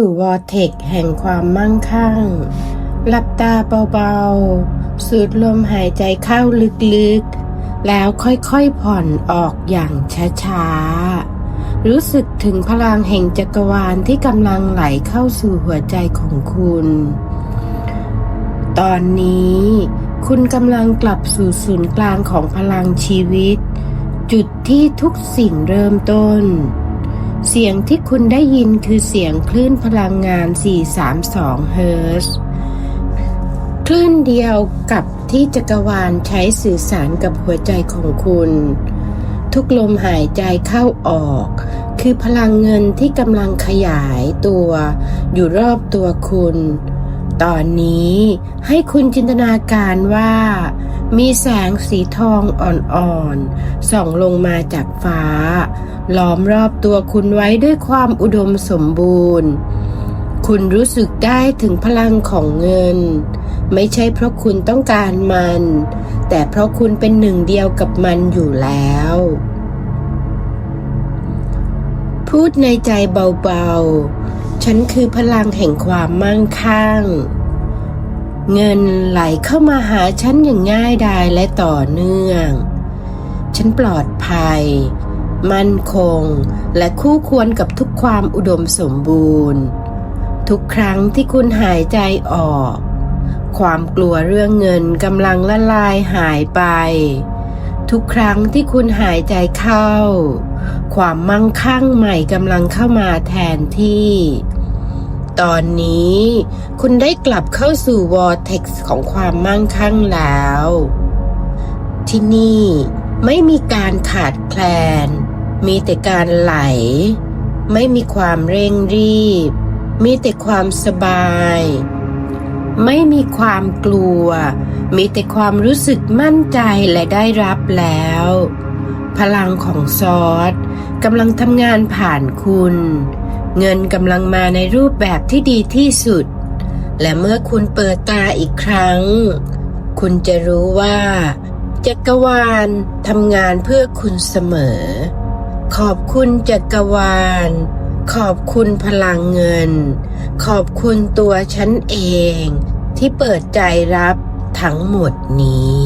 สู่วอร์เทกแห่งความมั่งคั่ง หลับตาเบาๆ สูดลมหายใจเข้าลึกๆ แล้วค่อยๆผ่อนออกอย่างช้าๆ รู้สึกถึงพลังแห่งจักรวาลที่กำลังไหลเข้าสู่หัวใจของคุณ ตอนนี้คุณกำลังกลับสู่ศูนย์กลางของพลังชีวิต จุดที่ทุกสิ่งเริ่มต้น เสียงที่คุณได้ยินคือเสียงคลื่นพลังงาน 432 เฮิรตซ์คลื่นเดียวกับที่จักรวาลใช้สื่อสารกับหัวใจของคุณ ทุกลมหายใจเข้าออก คือพลังเงินที่กำลังขยายตัว อยู่รอบตัวคุณ ตอนนี้ให้คุณจินตนาการว่า มีแสงสีทองอ่อนๆ ส่องลงมาจากฟ้า ล้อมรอบตัวคุณไว้ด้วยความอุดมสมบูรณ์ คุณรู้สึกได้ถึงพลังของเงิน ไม่ใช่เพราะคุณต้องการมัน แต่เพราะคุณเป็นหนึ่งเดียวกับมันอยู่แล้ว พูดในใจเบาๆ ฉันคือพลังแห่งความมั่งคั่ง เงินไหลเข้ามาหาฉันอย่างง่ายดายและต่อเนื่อง ฉันปลอดภัย มั่นคง และคู่ควรกับทุกความอุดมสมบูรณ์ ทุกครั้งที่คุณหายใจออก ความกลัวเรื่องเงินกำลังละลายหายไป ทุกครั้งที่คุณหายใจเข้า ความมั่งคั่งใหม่กำลังเข้ามาแทนที่ ตอนนี้ คุณได้กลับเข้าสู่วอร์เท็กซ์ของความมั่งคั่งแล้ว ที่นี่ไม่มีการขาดแคลน มีแต่การไหล ไม่มีความเร่งรีบ มีแต่ความสบาย ไม่มีความกลัว มีแต่ความรู้สึกมั่นใจและได้รับแล้ว พลังของซอสกำลังทำงานผ่านคุณ เงินกำลังมาในรูปแบบที่ดีที่สุด และเมื่อคุณเปิดตาอีกครั้ง คุณจะรู้ว่า จักรวาลทำงานเพื่อคุณเสมอ ขอบคุณจักรวาล ขอบคุณพลังเงิน ขอบคุณตัวฉันเอง ที่เปิดใจรับทั้งหมดนี้